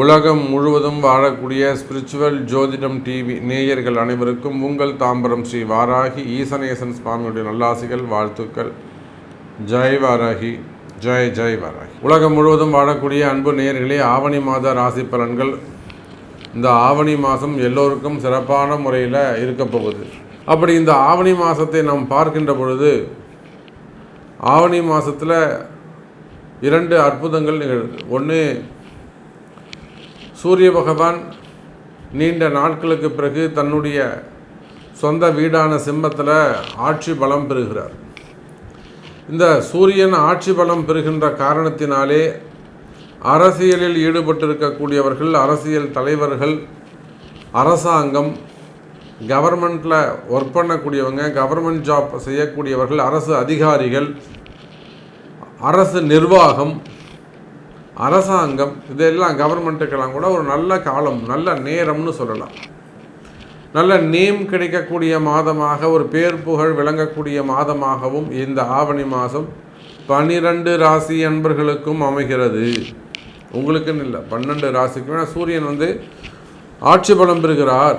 உலகம் முழுவதும் வாழக்கூடிய ஸ்பிரிச்சுவல் ஜோதிடம் டிவி நேயர்கள் அனைவருக்கும் உங்கள் தாம்பரம் ஸ்ரீ வாராகி ஈசனேசன் சுவாமியுடைய நல்லாசிகள் வாழ்த்துக்கள். ஜெய் வாராகி ஜெய் ஜெய் வாராகி. உலகம் முழுவதும் வாழக்கூடிய அன்பு நேயர்களே ஆவணி மாத ராசி பலன்கள் இந்த ஆவணி மாதம் எல்லோருக்கும் சிறப்பான முறையில் இருக்க போகுது. அப்படி இந்த ஆவணி மாதத்தை நாம் பார்க்கின்ற பொழுது ஆவணி மாதத்தில் இரண்டு அற்புதங்கள் நிகழுது. ஒன்று சூரிய பகவான் நீண்ட நாட்களுக்கு பிறகு தன்னுடைய சொந்த வீடான சிம்மத்தில் ஆட்சி பலம் பெறுகிறார். இந்த சூரியன் ஆட்சி பலம் பெறுகின்ற காரணத்தினாலே அரசியலில் ஈடுபட்டிருக்கக்கூடியவர்கள் அரசியல் தலைவர்கள் அரசாங்கம் கவர்மெண்ட்டில் ஒர்க் பண்ணக்கூடியவங்க கவர்மெண்ட் ஜாப் செய்யக்கூடியவர்கள் அரசு அதிகாரிகள் அரசு நிர்வாகம் அரசாங்கம் இதெல்லாம் கவர்மெண்ட்டுக்கெல்லாம் கூட ஒரு நல்ல காலம் நல்ல நேரம்னு சொல்லலாம். நல்ல நேம் கிடைக்கக்கூடிய மாதமாக ஒரு பேர் புகழ் விளங்கக்கூடிய மாதமாகவும் இந்த ஆவணி மாதம் பனிரெண்டு ராசி அன்பர்களுக்கும் அமைகிறது. உங்களுக்குன்னு இல்லை பன்னெண்டு ராசிக்கும் ஏன்னா சூரியன் வந்து ஆட்சி பலம் பெறுகிறார்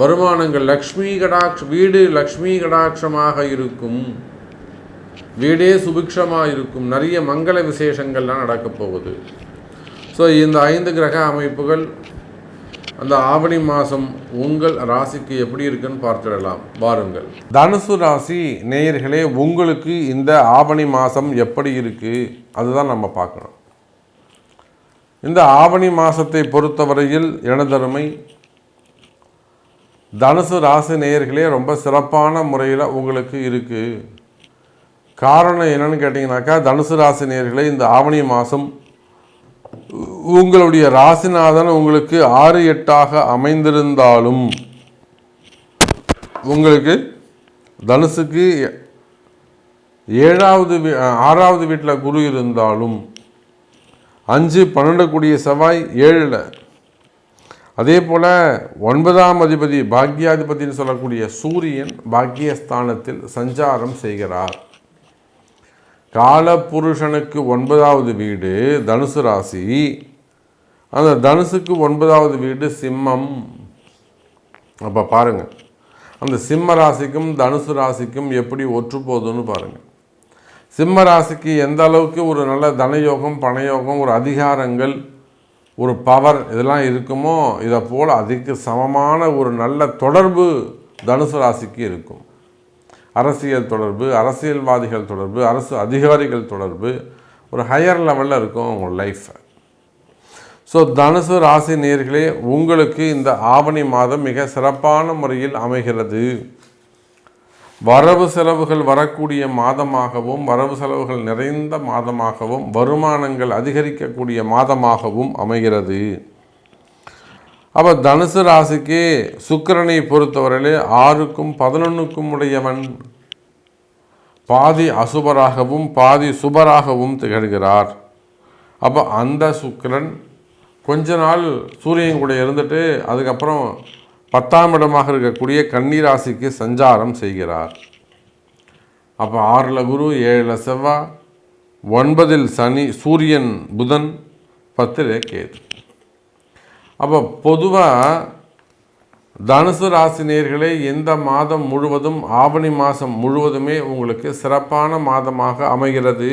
வருமானங்கள் லக்ஷ்மி கடாட்ச வீடு லக்ஷ்மி கடாட்சமாக இருக்கும். வீடே சுபிக்ஷமாக இருக்கும். நிறைய மங்கள விசேஷங்கள்லாம் நடக்கப் போகுது. ஸோ இந்த ஐந்து கிரக அமைப்புகள் அந்த ஆவணி மாதம் உங்கள் ராசிக்கு எப்படி இருக்குன்னு பார்த்துடலாம். வாருங்கள். தனுசு ராசி நேயர்களே உங்களுக்கு இந்த ஆவணி மாதம் எப்படி இருக்குது அதுதான் நம்ம பார்க்கணும். இந்த ஆவணி மாதத்தை பொறுத்தவரையில் எனதருமை தனுசு ராசி நேயர்களே ரொம்ப சிறப்பான முறையில் உங்களுக்கு இருக்குது காரணம் என்னன்னு கேட்டிங்கனாக்கா தனுசு ராசி நேயர்களே இந்த ஆவணி மாதம் உங்களுடைய ராசிநாதன் உங்களுக்கு ஆறு எட்டாக அமைந்திருந்தாலும் உங்களுக்கு தனுசுக்கு ஏழாவது வீ- ஆறாவது வீட்டில் குரு இருந்தாலும் அஞ்சு பன்னெண்டு கூடிய செவ்வாய் ஏழில் அதே போல் ஒன்பதாம் அதிபதி பாக்யாதிபதினு சொல்லக்கூடிய சூரியன் பாக்கியஸ்தானத்தில் சஞ்சாரம் செய்கிறார். காலபுருஷனுக்கு ஒன்பதாவது வீடு தனுசு ராசி. அந்த தனுசுக்கு ஒன்பதாவது வீடு சிம்மம். அப்போ பாருங்கள் அந்த சிம்ம ராசிக்கும் தனுசு ராசிக்கும் எப்படி ஒற்று போகுதுன்னு பாருங்கள் சிம்ம ராசிக்கு எந்த அளவுக்கு ஒரு நல்ல தனயோகம் பணயோகம் ஒரு அதிகாரங்கள் ஒரு பவர் இதெல்லாம் இருக்குமோ இதை போல் அதுக்கு சமமான ஒரு நல்ல தொடர்பு தனுசு ராசிக்கு இருக்கும். அரசியல் தொடர்பு அரசியல்வாதிகள் தொடர்பு அரசு அதிகாரிகள் தொடர்பு ஒரு ஹையர் லெவலில் இருக்கும் உங்கள் லைஃப்பை ஸோ தனுசு ராசி நேர்களே உங்களுக்கு இந்த ஆவணி மாதம் மிக சிறப்பான முறையில் அமைகிறது. வரவு செலவுகள் வரக்கூடிய மாதமாகவும் வரவு செலவுகள் நிறைந்த மாதமாகவும் வருமானங்கள் அதிகரிக்கக்கூடிய மாதமாகவும் அமைகிறது. அப்போ தனுசு ராசிக்கு சுக்கிரனை பொறுத்தவரையிலே ஆறுக்கும் பதினொன்றுக்கும் உடையவன் பாதி அசுபராகவும் பாதி சுபராகவும் திகழ்கிறார். அப்போ அந்த சுக்கிரன் கொஞ்ச நாள் சூரியன் கூட இருந்துட்டு அதுக்கப்புறம் பத்தாம் இடமாக இருக்கக்கூடிய கன்னிராசிக்கு சஞ்சாரம் செய்கிறார். அப்போ ஆறில் குரு ஏழில் செவ்வாய் ஒன்பதில் சனி சூரியன் புதன் பத்தில் கேது. அப்போ பொதுவாக தனுசு ராசி நேர்களே இந்த மாதம் முழுவதும் ஆவணி மாதம் முழுவதுமே உங்களுக்கு சிறப்பான மாதமாக அமைகிறது.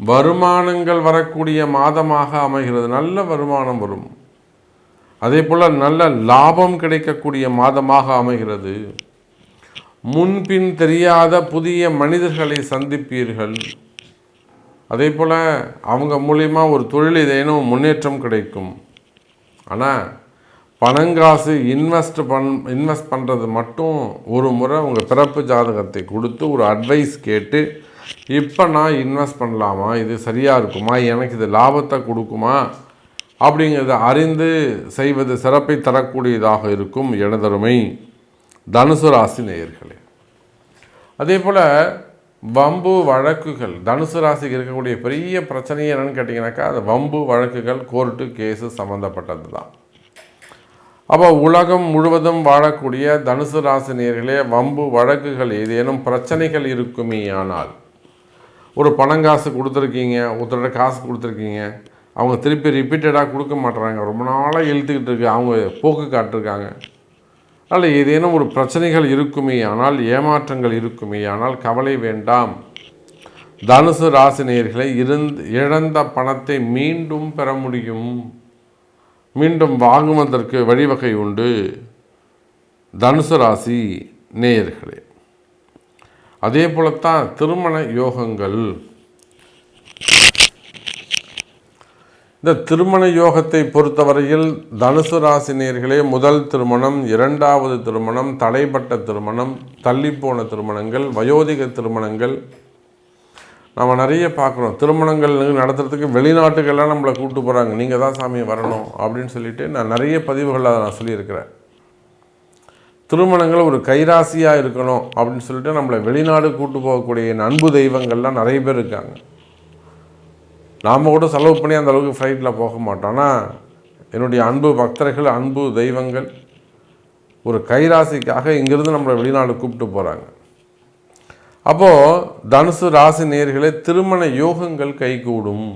வருமானங்கள் வரக்கூடிய மாதமாக அமைகிறது. நல்ல வருமானம் வரும். அதே போல் நல்ல லாபம் கிடைக்கக்கூடிய மாதமாக அமைகிறது. முன்பின் தெரியாத புதிய மனிதர்களை சந்திப்பீர்கள். அதே போல் அவங்க மூலிமா ஒரு தொழில் ஏதேனும் முன்னேற்றம் கிடைக்கும். ஆனால் பணங்காசு இன்வெஸ்ட் பண் இன்வெஸ்ட் பண்ணுறது மட்டும் ஒரு முறை உங்கள் பிறப்பு ஜாதகத்தை கொடுத்து ஒரு அட்வைஸ் கேட்டு இப்போ நான் இன்வெஸ்ட் பண்ணலாமா? இது சரியாக இருக்குமா? எனக்கு இது லாபத்தை கொடுக்குமா? அப்படிங்கிறத அறிந்து செய்வது சிறப்பை தரக்கூடியதாக இருக்கும் எனதருமை தனுசு ராசி நேயர்களே. அதே போல் வம்பு வழக்குகள் தனுசு ராசிக்கு இருக்கக்கூடிய பெரிய பிரச்சனை என்னன்னு கேட்டிங்கனாக்கா அது வம்பு வழக்குகள் கோர்ட்டு கேஸு சம்மந்தப்பட்டது தான் அப்போ உலகம் முழுவதும் வாழக்கூடிய தனுசு ராசி நேயர்களே வம்பு வழக்குகள் ஏதேனும் பிரச்சனைகள் இருக்குமே ஆனால் ஒரு பணங்காசு கொடுத்துருக்கீங்க ஒருத்தரோட காசு கொடுத்துருக்கீங்க அவங்க திருப்பி ரிப்பீட்டடாக கொடுக்க மாட்டுறாங்க ரொம்ப நாளாக இழுத்துக்கிட்டு இருக்கு. அவங்க போக்கு காட்டிருக்காங்க. அதனால் ஏதேனும் ஒரு பிரச்சனைகள் இருக்குமே. ஆனால் ஏமாற்றங்கள் இருக்குமே. ஆனால் கவலை வேண்டாம். தனுசு ராசி நேயர்களை இருந்து இழந்த பணத்தை மீண்டும் பெற முடியும். மீண்டும் வாங்குவதற்கு வழிவகை உண்டு. தனுசு ராசி நேயர்களே அதே போலத்தான் திருமண யோகங்கள். இந்த திருமண யோகத்தை பொறுத்தவரையில் தனுசு ராசினியர்களே முதல் திருமணம் இரண்டாவது திருமணம் தடைப்பட்ட திருமணம் தள்ளிப்போன திருமணங்கள் வயோதிக திருமணங்கள். நம்ம நிறைய பார்க்குறோம் திருமணங்கள் நடத்துறதுக்கு வெளிநாட்டுக்கெல்லாம் நம்மளை கூப்பிட்டு போகிறாங்க நீங்கள் தான் சாமி வரணும் அப்படின்னு சொல்லிட்டு நான் நிறைய பதிவுகளில் அதை நான் சொல்லியிருக்கிறேன். திருமணங்கள் ஒரு கைராசியாக இருக்கணும் அப்படின்னு சொல்லிட்டு நம்மளை வெளிநாடு கூட்டு போகக்கூடிய அன்பு தெய்வங்கள்லாம் நிறைய பேர் இருக்காங்க. நாம் கூட செலவு பண்ணி அந்த அளவுக்கு ஃப்ளைட்டில் போக மாட்டோம். ஆனால் என்னுடைய அன்பு பக்தர்கள் அன்பு தெய்வங்கள் ஒரு கைராசிக்காக இங்கிருந்து நம்மளை வெளிநாடு கூப்பிட்டு போகிறாங்க அப்போது தனுசு ராசி நேர்களே திருமண யோகங்கள் கைகூடும்.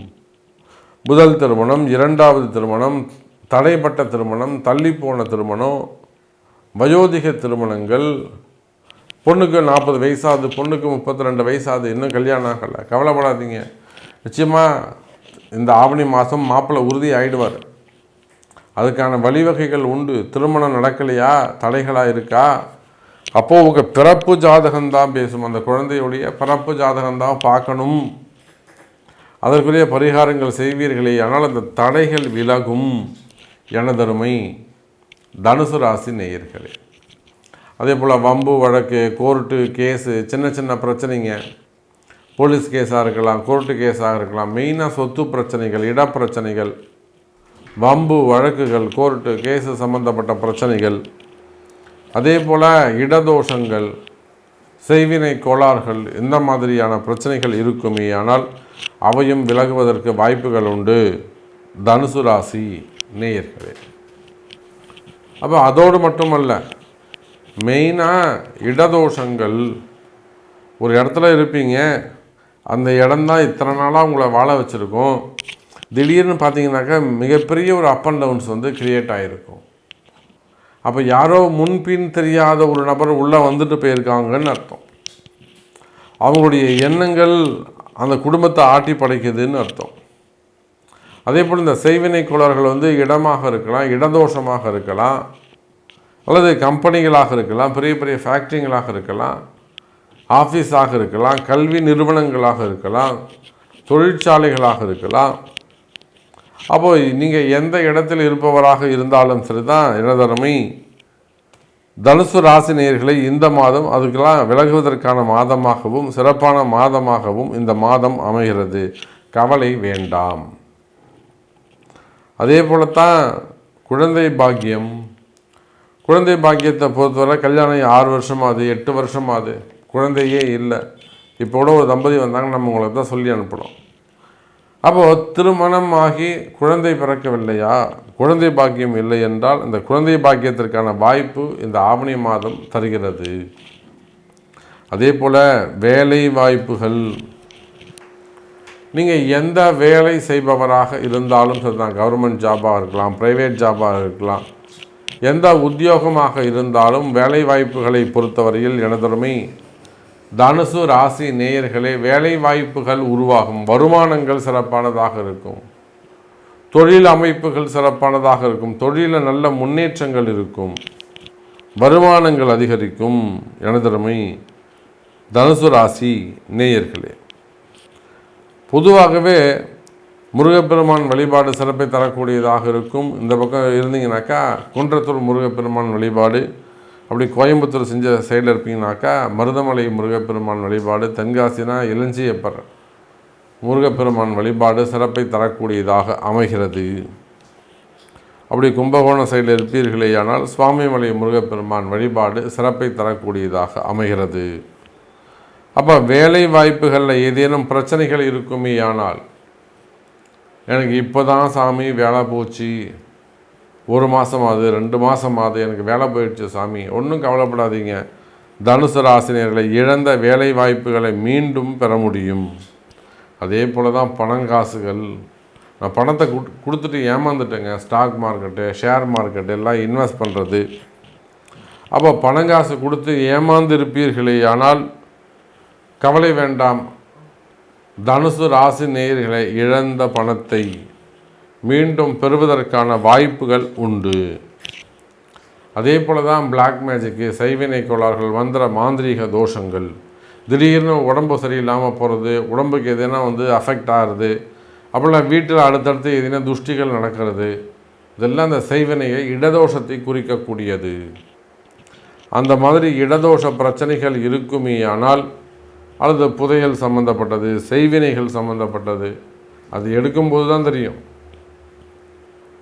முதல் திருமணம் இரண்டாவது திருமணம் தடைப்பட்ட திருமணம் தள்ளிப்போன திருமணம் வயோதிக திருமணங்கள் பொண்ணுக்கு நாற்பது வயசாகுது பொண்ணுக்கு முப்பத்தி ரெண்டு வயசாகுது இன்னும் கல்யாணம் ஆகலை. கவலைப்படாதீங்க. நிச்சயமாக இந்த ஆவணி மாதம் மாப்பிள்ளை உறுதி ஆகிடுவார் அதுக்கான வழிவகைகள் உண்டு. திருமணம் நடக்கலையா? தடைகளாக இருக்கா? அப்போது உங்கள் பிறப்பு ஜாதகம்தான் பேசும். அந்த குழந்தையுடைய பிறப்பு ஜாதகம்தான் பார்க்கணும். அதற்குரிய பரிகாரங்கள் செய்வீர்களே. ஆனால் அந்த தடைகள் விலகும். எனதருமை தனுசு ராசி நேயர்களே. அதே போல் வம்பு வழக்கு கோர்ட்டு கேஸு சின்ன சின்ன பிரச்சனைங்க. போலீஸ் கேஸாக இருக்கலாம் கோர்ட்டு கேஸாக இருக்கலாம் மெயினாக சொத்து பிரச்சனைகள் இடப்பிரச்சனைகள் வம்பு வழக்குகள் கோர்ட்டு கேஸு சம்மந்தப்பட்ட பிரச்சனைகள் அதே போல் இடதோஷங்கள் செய்வினை கோளாறுகள் இந்த மாதிரியான பிரச்சனைகள் இருக்குமே. ஆனால் அவையும் விலகுவதற்கு வாய்ப்புகள் உண்டு. தனுசு ராசி நேயர்களே. அப்போ அதோடு மட்டுமல்ல மெயினாக இடதோஷங்கள் ஒரு இடத்துல இருப்பீங்க அந்த இடம்தான் இத்தனை நாளாக உங்களை வாழ வச்சுருக்கோம். திடீர்னு பார்த்தீங்கன்னாக்கா மிகப்பெரிய ஒரு அப் அண்ட் டவுன்ஸ் வந்து க்ரியேட் ஆகிருக்கும் அப்போ யாரோ முன்பின் தெரியாத ஒரு நபர் உள்ளே வந்துட்டு போயிருக்காங்கன்னு அர்த்தம். அவங்களுடைய எண்ணங்கள் அந்த குடும்பத்தை ஆட்டி படைக்குதுன்னு அர்த்தம். அதே போல் இந்த செய்வினை குளர்கள் வந்து இடமாக இருக்கலாம் இடதோஷமாக இருக்கலாம் அல்லது கம்பெனிகளாக இருக்கலாம் பெரிய பெரிய ஃபேக்ட்ரிங்களாக இருக்கலாம். ஆஃபீஸாக இருக்கலாம் கல்வி நிறுவனங்களாக இருக்கலாம் தொழிற்சாலைகளாக இருக்கலாம். அப்போது நீங்கள் எந்த இடத்தில் இருப்பவராக இருந்தாலும் சரிதான் இனதரமை தனுசு ராசி நேர்களை இந்த மாதம் அதுக்கெல்லாம் விலகுவதற்கான மாதமாகவும் சிறப்பான மாதமாகவும் இந்த மாதம் அமைகிறது. கவலை வேண்டாம். அதே போலத்தான் குழந்தை பாக்கியம். குழந்தை பாக்கியத்தை பொறுத்தவரை கல்யாணம் ஆறு வருஷமாகுது எட்டு வருஷமாகுது குழந்தையே இல்லை. இப்போ கூட ஒரு தம்பதி வந்தாங்க நம்ம உங்களுக்கு தான் சொல்லி அனுப்பணும் அப்போது திருமணம் ஆகி குழந்தை பிறக்கவில்லையா? குழந்தை பாக்கியம் இல்லை என்றால் இந்த குழந்தை பாக்கியத்திற்கான வாய்ப்பு இந்த ஆவணி மாதம் தருகிறது. அதே போல் வேலை வாய்ப்புகள். நீங்கள் எந்த வேலை செய்பவராக இருந்தாலும் சரிதான் கவர்மெண்ட் ஜாபாக இருக்கலாம் ப்ரைவேட் ஜாபாக இருக்கலாம். எந்த உத்தியோகமாக இருந்தாலும் வேலை வாய்ப்புகளை பொறுத்தவரையில் எனதொருமை தனுசு ராசி நேயர்களே வேலை வாய்ப்புகள் உருவாகும். வருமானங்கள் சிறப்பானதாக இருக்கும். தொழில் அமைப்புகள் சிறப்பானதாக இருக்கும். தொழிலில் நல்ல முன்னேற்றங்கள் இருக்கும். வருமானங்கள் அதிகரிக்கும். எனதருமை தனுசு ராசி நேயர்களே. பொதுவாகவே முருகப்பெருமான் வழிபாடு சிறப்பை தரக்கூடியதாக இருக்கும். இந்த பக்கம் இருந்தீங்கனாக்கா குன்றத்தூர் முருகப்பெருமான் வழிபாடு அப்படி கோயம்புத்தூர் செஞ்ச சைடில் இருப்பீங்கனாக்கா மருதமலை முருகப்பெருமான் வழிபாடு தென்காசினா இளஞ்சியப்பர் முருகப்பெருமான் வழிபாடு சிறப்பை தரக்கூடியதாக அமைகிறது. அப்படி கும்பகோணம் சைடில் இருப்பீர்களேயானால் சுவாமிமலை முருகப்பெருமான் வழிபாடு சிறப்பை தரக்கூடியதாக அமைகிறது. அப்போ வேலை வாய்ப்புகளில் ஏதேனும் பிரச்சனைகள் இருக்குமே ஆனால் எனக்கு இப்போ தான் சாமி வேலை போச்சு ஒரு மாதமாவது ரெண்டு மாதமாவது எனக்கு வேலை போயிடுச்சு சாமி. ஒன்றும் கவலைப்படாதீங்க. தனுசு ராசினியர்களை இழந்த வேலை வாய்ப்புகளை மீண்டும் பெற முடியும். அதே போல் தான் பணங்காசுகள் நான் பணத்தை கொடுத்துட்டு ஏமாந்துட்டேங்க. ஸ்டாக் மார்க்கெட்டு ஷேர் மார்க்கெட்டு எல்லாம் இன்வெஸ்ட் பண்ணுறது அப்போ பணங்காசு கொடுத்து ஏமாந்து இருப்பீர்களே ஆனால் கவலை வேண்டாம். தனுசு ராசி நேயர்களை இழந்த பணத்தை மீண்டும் பெறுவதற்கான வாய்ப்புகள் உண்டு. அதே போல தான் பிளாக் மேஜிக்கு சைவினை கோளாறுகள் வந்துற மாந்திரீக தோஷங்கள். திடீர்னு உடம்பு சரியில்லாமல் போகிறது உடம்புக்கு எதுனா வந்து அஃபெக்ட் ஆகிறது அப்படிலாம் வீட்டில் அடுத்தடுத்து எதுனா துஷ்டிகள் நடக்கிறது இதெல்லாம் அந்த செய்வினையை இடதோஷத்தை குறிக்கக்கூடியது. அந்த மாதிரி இடதோஷ பிரச்சனைகள் இருக்குமே ஆனால் அல்லது புதையல் சம்மந்தப்பட்டது செய்வினைகள் சம்மந்தப்பட்டது அது எடுக்கும்போது தான் தெரியும்.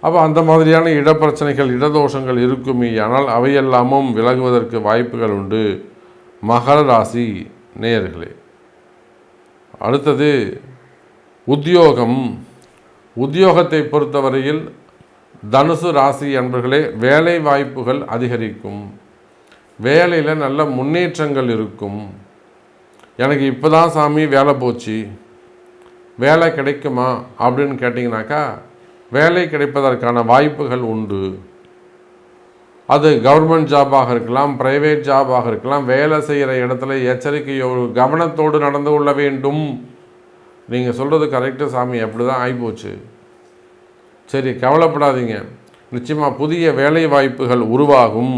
அப்போ அந்த மாதிரியான இடப்பிரச்சனைகள் இடதோஷங்கள் இருக்குமே. ஆனால் அவையெல்லாமும் விலகுவதற்கு வாய்ப்புகள் உண்டு. மகர ராசி நேயர்களே அடுத்தது உத்தியோகம். உத்தியோகத்தை பொறுத்தவரையில் தனுசு ராசி என்பர்களே வேலை வாய்ப்புகள் அதிகரிக்கும். வேலையில் நல்ல முன்னேற்றங்கள் இருக்கும். எனக்கு இப்போ தான் சாமி வேலை போச்சு. வேலை கிடைக்குமா அப்படின்னு கேட்டிங்கனாக்கா வேலை கிடைப்பதற்கான வாய்ப்புகள் உண்டு. அது கவர்மெண்ட் ஜாபாக இருக்கலாம் ப்ரைவேட் ஜாபாக இருக்கலாம் வேலை செய்கிற இடத்துல எச்சரிக்கையோடு கவனத்தோடு நடந்து கொள்ள வேண்டும். நீங்கள் சொல்கிறது கரெக்டு சாமி அப்படி தான் ஆகிப்போச்சு சரி கவலைப்படாதீங்க. நிச்சயமாக புதிய வேலை வாய்ப்புகள் உருவாகும்.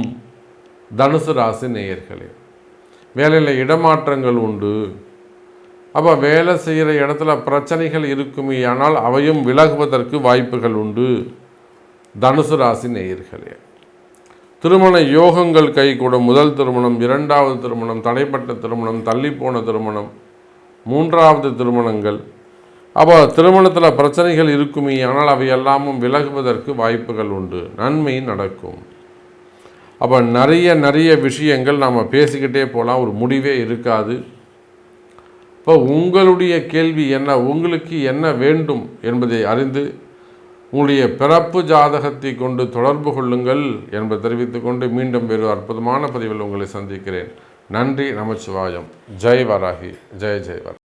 தனுசு ராசி நேயர்களே வேலையில் இடமாற்றங்கள் உண்டு. அப்போ வேலை செய்கிற இடத்துல பிரச்சனைகள் இருக்குமே ஆனால் அவையும் விலகுவதற்கு வாய்ப்புகள் உண்டு. தனுசு ராசி நேயர்களே திருமண யோகங்கள் கைகூடும். முதல் திருமணம் இரண்டாவது திருமணம் தடைப்பட்ட திருமணம் தள்ளிப்போன திருமணம் மூன்றாவது திருமணங்கள். அப்போ திருமணத்தில் பிரச்சனைகள் இருக்குமே ஆனால் அவை எல்லாமும் விலகுவதற்கு வாய்ப்புகள் உண்டு. நன்மை நடக்கும். அப்போ நிறைய நிறைய விஷயங்கள் நாம் பேசிக்கிட்டே போகலாம் ஒரு முடிவே இருக்காது. இப்போ உங்களுடைய கேள்வி என்ன? உங்களுக்கு என்ன வேண்டும் என்பதை அறிந்து உங்களுடைய பிறப்பு ஜாதகத்தை கொண்டு தொடர்பு கொள்ளுங்கள் என்பதை தெரிவித்துக்கொண்டு மீண்டும் வேறு அற்புதமான பதிவில் உங்களை சந்திக்கிறேன். நன்றி நமச்சிவாயம். ஜெய் வராகி. ஜெய் ஜெய் வராகி.